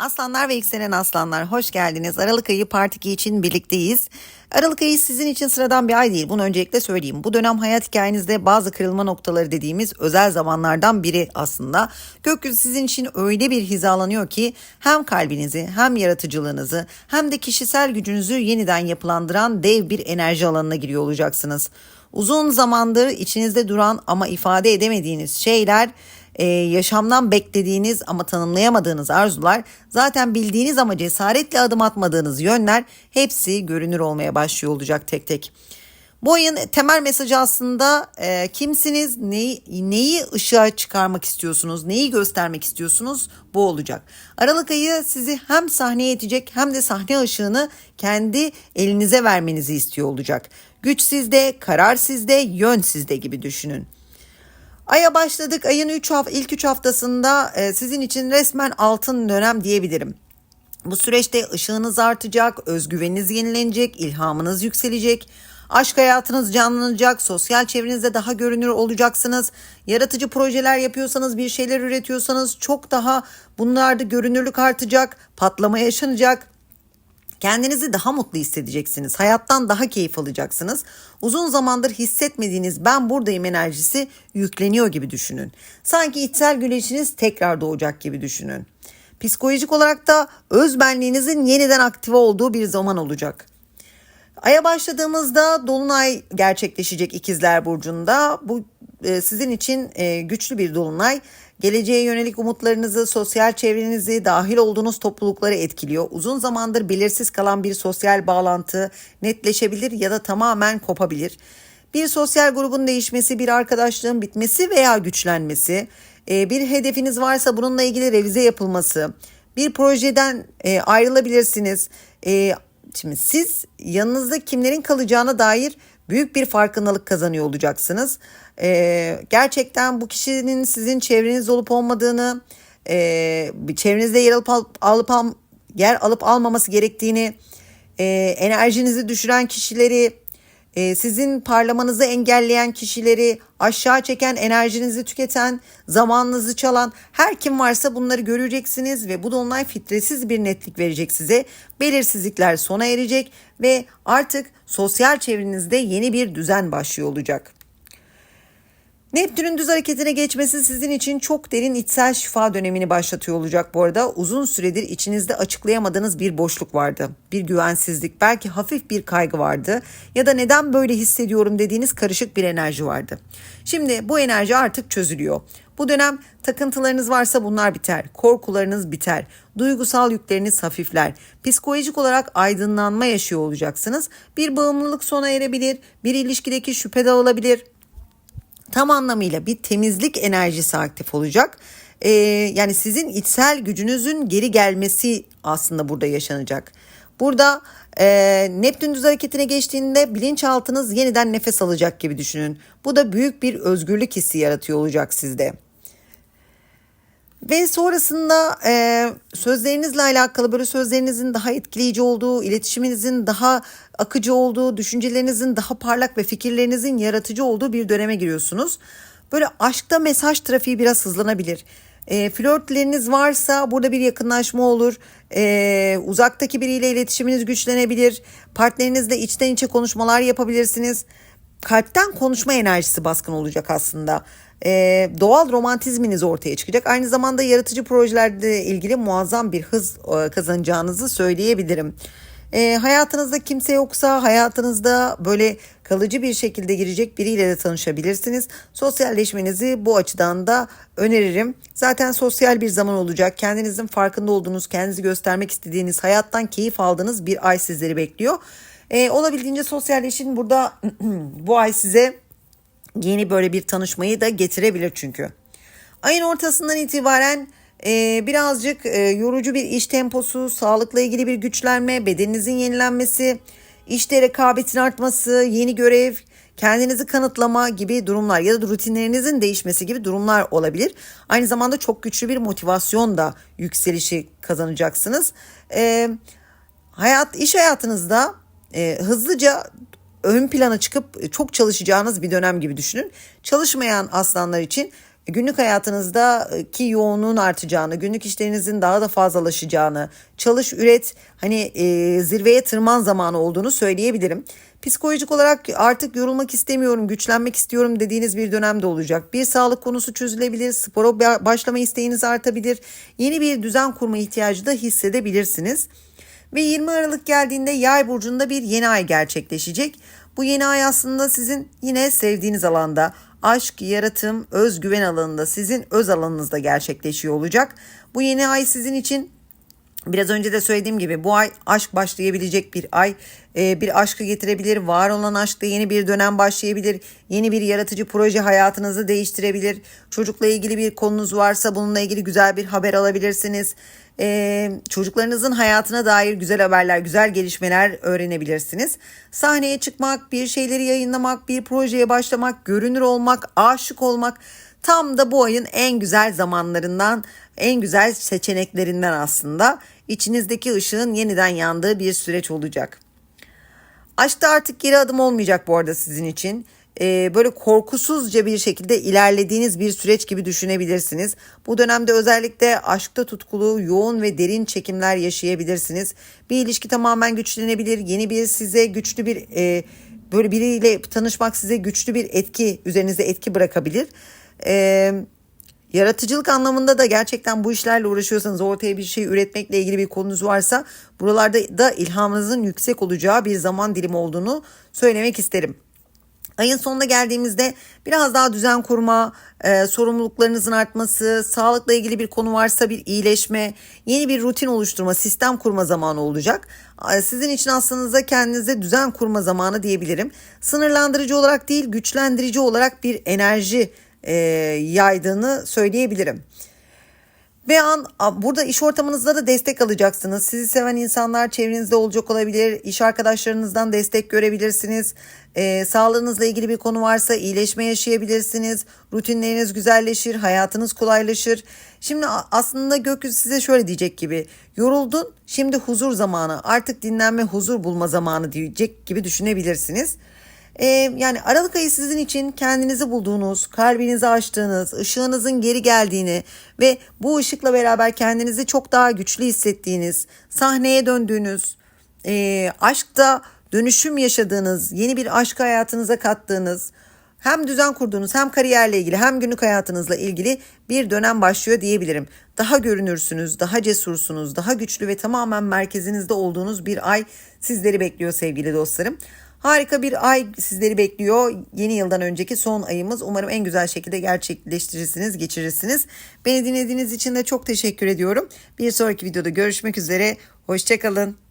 Aslanlar ve yükselen aslanlar hoş geldiniz. Aralık ayı Part 2 için birlikteyiz. Aralık ayı sizin için sıradan bir ay değil. Bunu öncelikle söyleyeyim. Bu dönem hayat hikayenizde bazı kırılma noktaları dediğimiz özel zamanlardan biri aslında. Gökyüzü sizin için öyle bir hizalanıyor ki hem kalbinizi hem yaratıcılığınızı hem de kişisel gücünüzü yeniden yapılandıran dev bir enerji alanına giriyor olacaksınız. Uzun zamandır içinizde duran ama ifade edemediğiniz şeyler ee, yaşamdan beklediğiniz ama tanımlayamadığınız arzular, zaten bildiğiniz ama cesaretle adım atmadığınız yönler hepsi görünür olmaya başlıyor olacak tek tek. Bu ayın temel mesajı aslında e, kimsiniz, neyi, neyi ışığa çıkarmak istiyorsunuz, neyi göstermek istiyorsunuz bu olacak. Aralık ayı sizi hem sahneye itecek hem de sahne ışığını kendi elinize vermenizi istiyor olacak. Güç sizde, karar sizde, yön sizde gibi düşünün. Aya başladık. Ayın 3 hafta, ilk 3 haftasında e, sizin için resmen altın dönem diyebilirim. Bu süreçte ışığınız artacak, özgüveniniz yenilenecek, ilhamınız yükselecek. Aşk hayatınız canlanacak, sosyal çevrenizde daha görünür olacaksınız. Yaratıcı projeler yapıyorsanız, bir şeyler üretiyorsanız çok daha bunlarda görünürlük artacak, patlama yaşanacak. Kendinizi daha mutlu hissedeceksiniz. Hayattan daha keyif alacaksınız. Uzun zamandır hissetmediğiniz ben buradayım enerjisi yükleniyor gibi düşünün. Sanki içsel güneşiniz tekrar doğacak gibi düşünün. Psikolojik olarak da özbenliğinizin yeniden aktive olduğu bir zaman olacak. Aya başladığımızda dolunay gerçekleşecek ikizler burcunda. Bu e, sizin için e, güçlü bir dolunay. Geleceğe yönelik umutlarınızı, sosyal çevrenizi, dahil olduğunuz toplulukları etkiliyor. Uzun zamandır belirsiz kalan bir sosyal bağlantı netleşebilir ya da tamamen kopabilir. Bir sosyal grubun değişmesi, bir arkadaşlığın bitmesi veya güçlenmesi, e, bir hedefiniz varsa bununla ilgili revize yapılması, bir projeden e, ayrılabilirsiniz. E, şimdi siz yanınızda kimlerin kalacağına dair büyük bir farkındalık kazanıyor olacaksınız. Ee, gerçekten bu kişinin sizin çevreniz olup olmadığını, e, çevrenizde yer alıp, alıp, alıp al, yer alıp almaması gerektiğini, e, enerjinizi düşüren kişileri, e, sizin parlamanızı engelleyen kişileri, aşağı çeken, enerjinizi tüketen, zamanınızı çalan her kim varsa bunları göreceksiniz ve bu dolunay filtresiz bir netlik verecek size. Belirsizlikler sona erecek ve artık sosyal çevrenizde yeni bir düzen başlıyor olacak. Neptün'ün düz hareketine geçmesi sizin için çok derin içsel şifa dönemini başlatıyor olacak bu arada. Uzun süredir içinizde açıklayamadığınız bir boşluk vardı. Bir güvensizlik, belki hafif bir kaygı vardı ya da neden böyle hissediyorum dediğiniz karışık bir enerji vardı. Şimdi bu enerji artık çözülüyor. Bu dönem takıntılarınız varsa bunlar biter, korkularınız biter, duygusal yükleriniz hafifler, psikolojik olarak aydınlanma yaşıyor olacaksınız. Bir bağımlılık sona erebilir, bir ilişkideki şüphe dağılabilir, tam anlamıyla bir temizlik enerjisi aktif olacak. Ee, yani sizin içsel gücünüzün geri gelmesi aslında burada yaşanacak. Burada e, Neptün düz hareketine geçtiğinde bilinçaltınız yeniden nefes alacak gibi düşünün. Bu da büyük bir özgürlük hissi yaratıyor olacak sizde. Ve sonrasında e, sözlerinizle alakalı böyle sözlerinizin daha etkileyici olduğu, iletişiminizin daha akıcı olduğu, düşüncelerinizin daha parlak ve fikirlerinizin yaratıcı olduğu bir döneme giriyorsunuz. Böyle aşkta mesaj trafiği biraz hızlanabilir. E, flörtleriniz varsa burada bir yakınlaşma olur. E, uzaktaki biriyle iletişiminiz güçlenebilir. Partnerinizle içten içe konuşmalar yapabilirsiniz. Kalpten konuşma enerjisi baskın olacak aslında e, doğal romantizminiz ortaya çıkacak. Aynı zamanda yaratıcı projelerle ilgili muazzam bir hız e, kazanacağınızı söyleyebilirim. E, hayatınızda kimse yoksa hayatınızda böyle kalıcı bir şekilde girecek biriyle de tanışabilirsiniz. Sosyalleşmenizi bu açıdan da öneririm. Zaten sosyal bir zaman olacak. Kendinizin farkında olduğunuz, kendinizi göstermek istediğiniz, hayattan keyif aldığınız bir ay sizleri bekliyor. E, olabildiğince sosyalleşin. Burada bu ay size yeni böyle bir tanışmayı da getirebilir çünkü. Ayın ortasından itibaren e, birazcık e, yorucu bir iş temposu, sağlıkla ilgili bir güçlenme, bedeninizin yenilenmesi, işte rekabetin artması, yeni görev, kendinizi kanıtlama gibi durumlar ya da rutinlerinizin değişmesi gibi durumlar olabilir. Aynı zamanda çok güçlü bir motivasyon da yükselişi kazanacaksınız. E, hayat iş hayatınızda e, hızlıca ön plana çıkıp çok çalışacağınız bir dönem gibi düşünün. Çalışmayan aslanlar için günlük hayatınızdaki yoğunluğun artacağını, günlük işlerinizin daha da fazlalaşacağını, çalış, üret, hani e, zirveye tırman zamanı olduğunu söyleyebilirim. Psikolojik olarak artık yorulmak istemiyorum, güçlenmek istiyorum dediğiniz bir dönemde olacak. Bir sağlık konusu çözülebilir, spora başlama isteğiniz artabilir, yeni bir düzen kurma ihtiyacı da hissedebilirsiniz. Ve 20 Aralık geldiğinde Yay burcunda bir yeni ay gerçekleşecek. Bu yeni ay aslında sizin yine sevdiğiniz alanda aşk, yaratım, özgüven alanında sizin öz alanınızda gerçekleşiyor olacak. Bu yeni ay sizin için Biraz önce de söylediğim gibi bu ay aşk başlayabilecek bir ay. Ee, bir aşkı getirebilir. Var olan aşkta yeni bir dönem başlayabilir. Yeni bir yaratıcı proje hayatınızı değiştirebilir. Çocukla ilgili bir konunuz varsa bununla ilgili güzel bir haber alabilirsiniz. Ee, çocuklarınızın hayatına dair güzel haberler, güzel gelişmeler öğrenebilirsiniz. Sahneye çıkmak, bir şeyleri yayınlamak, bir projeye başlamak, görünür olmak, aşık olmak tam da bu ayın en güzel zamanlarından, en güzel seçeneklerinden aslında. İçinizdeki ışığın yeniden yandığı bir süreç olacak. Aşkta artık geri adım olmayacak bu arada sizin için. Ee, böyle korkusuzca bir şekilde ilerlediğiniz bir süreç gibi düşünebilirsiniz. Bu dönemde özellikle aşkta tutkulu, yoğun ve derin çekimler yaşayabilirsiniz. Bir ilişki tamamen güçlenebilir. Yeni bir size güçlü bir e, böyle biriyle tanışmak size güçlü bir etki üzerinize etki bırakabilir. Ee, Yaratıcılık anlamında da gerçekten bu işlerle uğraşıyorsanız ortaya bir şey üretmekle ilgili bir konunuz varsa buralarda da ilhamınızın yüksek olacağı bir zaman dilimi olduğunu söylemek isterim. Ayın sonuna geldiğimizde biraz daha düzen kurma, e, sorumluluklarınızın artması, sağlıkla ilgili bir konu varsa bir iyileşme, yeni bir rutin oluşturma, sistem kurma zamanı olacak. E, sizin için aslında kendinize düzen kurma zamanı diyebilirim. Sınırlandırıcı olarak değil, güçlendirici olarak bir enerji e, yaydığını söyleyebilirim. Ve an burada iş ortamınızda da destek alacaksınız. Sizi seven insanlar çevrenizde olacak olabilir. İş arkadaşlarınızdan destek görebilirsiniz. E, sağlığınızla ilgili bir konu varsa iyileşme yaşayabilirsiniz. Rutinleriniz güzelleşir, hayatınız kolaylaşır. Şimdi aslında gökyüzü size şöyle diyecek gibi. Yoruldun, şimdi huzur zamanı. Artık dinlenme, huzur bulma zamanı diyecek gibi düşünebilirsiniz. Ee, yani Aralık ayı sizin için kendinizi bulduğunuz, kalbinizi açtığınız, ışığınızın geri geldiğini ve bu ışıkla beraber kendinizi çok daha güçlü hissettiğiniz, sahneye döndüğünüz, e, aşkta dönüşüm yaşadığınız, yeni bir aşk hayatınıza kattığınız, hem düzen kurduğunuz hem kariyerle ilgili hem günlük hayatınızla ilgili bir dönem başlıyor diyebilirim. Daha görünürsünüz, daha cesursunuz, daha güçlü ve tamamen merkezinizde olduğunuz bir ay sizleri bekliyor sevgili dostlarım. Harika bir ay sizleri bekliyor. Yeni yıldan önceki son ayımız. Umarım en güzel şekilde gerçekleştirirsiniz, geçirirsiniz. Beni dinlediğiniz için de çok teşekkür ediyorum. Bir sonraki videoda görüşmek üzere. Hoşçakalın.